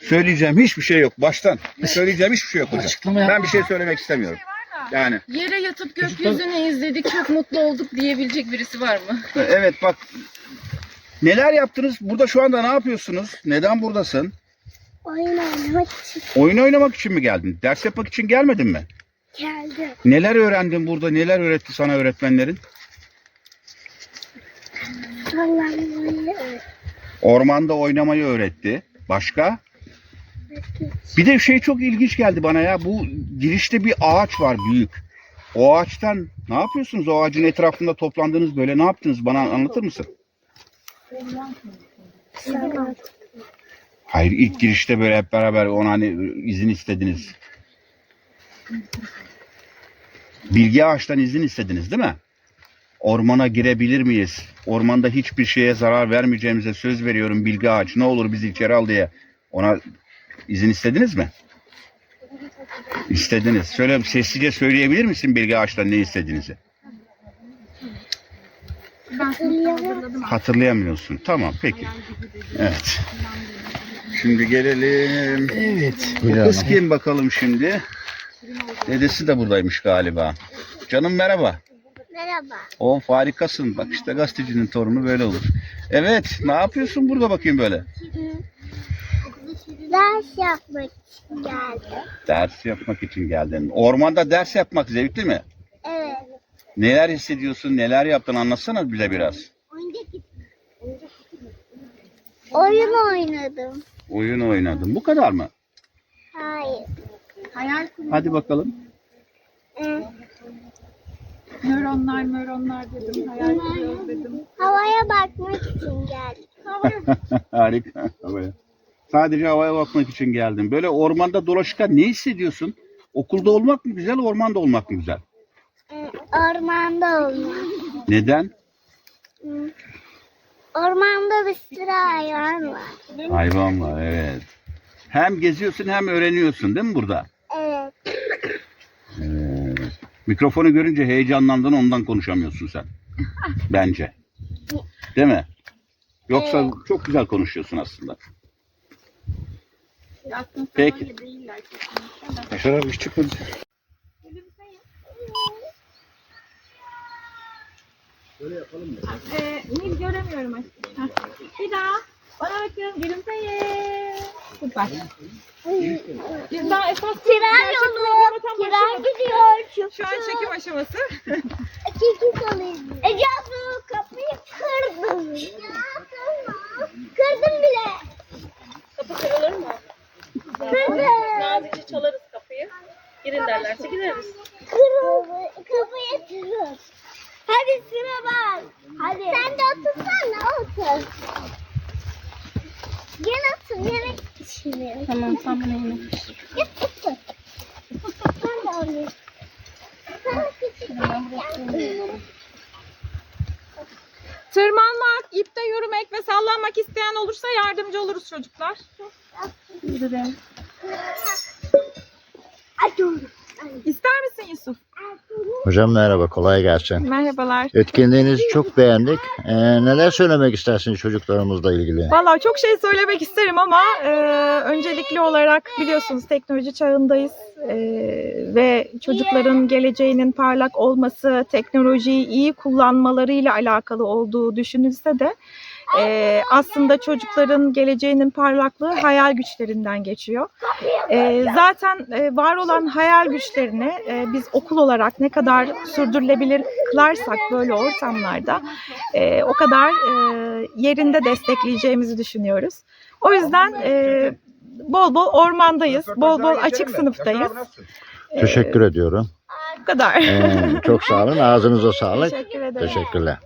Söyleyeceğim hiçbir şey yok. Baştan. Söyleyeceğim hiçbir şey yok hocam. Açıklama. Ben bir şey söylemek istemiyorum. Yani Yere yatıp gökyüzünü izledik çok mutlu olduk diyebilecek birisi var mı? evet bak neler yaptınız? Burada şu anda ne yapıyorsunuz? Neden buradasın? Oyun oynamak için Oyun oynamak için mi geldin? Ders yapmak için gelmedin mi? geldim. Neler öğrendin burada? Neler öğretti sana öğretmenlerin? Sallanmayı Ormanda oynamayı öğretti. Başka? Bir de şey çok ilginç geldi bana ya. Bu girişte bir ağaç var büyük. O ağaçtan ne yapıyorsunuz? O ağacın etrafında toplandınız böyle ne yaptınız? Bana anlatır mısın? Hayır ilk girişte böyle hep beraber ona hani izin istediniz. Bilgi ağaçtan izin istediniz değil mi? Ormana girebilir miyiz? Ormanda hiçbir şeye zarar vermeyeceğimize söz veriyorum bilgi ağaç. Ne olur bizi içeri al diye. Ona izin istediniz mi? İstediniz. Söyle sessizce söyleyebilir misin bilgi ağaçtan ne istediğinizi? Hatırlayamıyorsun. Tamam peki. Evet. Şimdi gelelim. Evet. Bu kız kim bakalım şimdi? Dedesi de buradaymış galiba. Canım merhaba. Merhaba. O harikasın. Bak işte gazetecinin torunu böyle olur. Evet. Ne yapıyorsun burada bakayım böyle? Ders yapmak için geldim. Ders yapmak için geldin. Ormanda ders yapmak zevkli mi? Evet. Neler hissediyorsun? Neler yaptın? Anlatsana bize biraz. Oyun oynadım. Oyun oynadın. Bu kadar mı? Hayır. Hadi bakalım. Ee, Nöronlar nöronlar dedim hayal kuruyoruz dedim. havaya bakmak için geldim. Harika. Havaya. Sadece havaya bakmak için geldim. Böyle ormanda dolaşırken ne hissediyorsun? Okulda olmak mı güzel, ormanda olmak mı güzel? Ee, ormanda olmak. Neden? Ormanda bir sürü hayvan var. Hayvan var, evet. Hem geziyorsun hem öğreniyorsun değil mi burada? Mikrofonu görünce heyecanlandın ondan konuşamıyorsun sen. Bence. Değil mi? Yoksa Evet. çok güzel konuşuyorsun aslında. Peki. Yaşar abi çık hadi. Ee, Nil göremiyorum aşkım. Heh. Bir daha. Bana bakın gülümseyin. Süper. Biz daha esas Tren yolu. Tren gidiyor. Şu an çekim aşaması. Çekil alayım. Ece abla kapıyı kırdım. Kırdım bile. Kapı kırılır mı? Kırdım. Nazikçe çalarız kapıyı. Girin derlerse gireriz. Kırıldı. Kapıyı kırdım. Hadi sıra bak. Hadi. Sen de otursana otur. Pişiriyorum. Tamam sen bana yine. De küçük Tırmanmak, ipte yürümek ve sallanmak isteyen olursa yardımcı oluruz çocuklar. Dur. İster? Hocam merhaba, kolay gelsin. Merhabalar. Etkinliğinizi çok beğendik. Ee, neler söylemek istersiniz çocuklarımızla ilgili? Valla çok şey söylemek isterim ama e, öncelikli olarak biliyorsunuz teknoloji çağındayız E, ve çocukların geleceğinin parlak olması, teknolojiyi iyi kullanmalarıyla alakalı olduğu düşünülse de e, aslında çocukların geleceğinin parlaklığı hayal güçlerinden geçiyor. E, zaten e, var olan hayal güçlerini e, biz okul olarak ne kadar sürdürülebilir kılarsak böyle ortamlarda e, o kadar e, yerinde destekleyeceğimizi düşünüyoruz. O yüzden e, bol bol ormandayız, bol bol açık sınıftayız. E, Teşekkür ediyorum. Bu kadar. Ee, çok sağ olun, ağzınıza sağlık. Teşekkür ederim. Teşekkürler.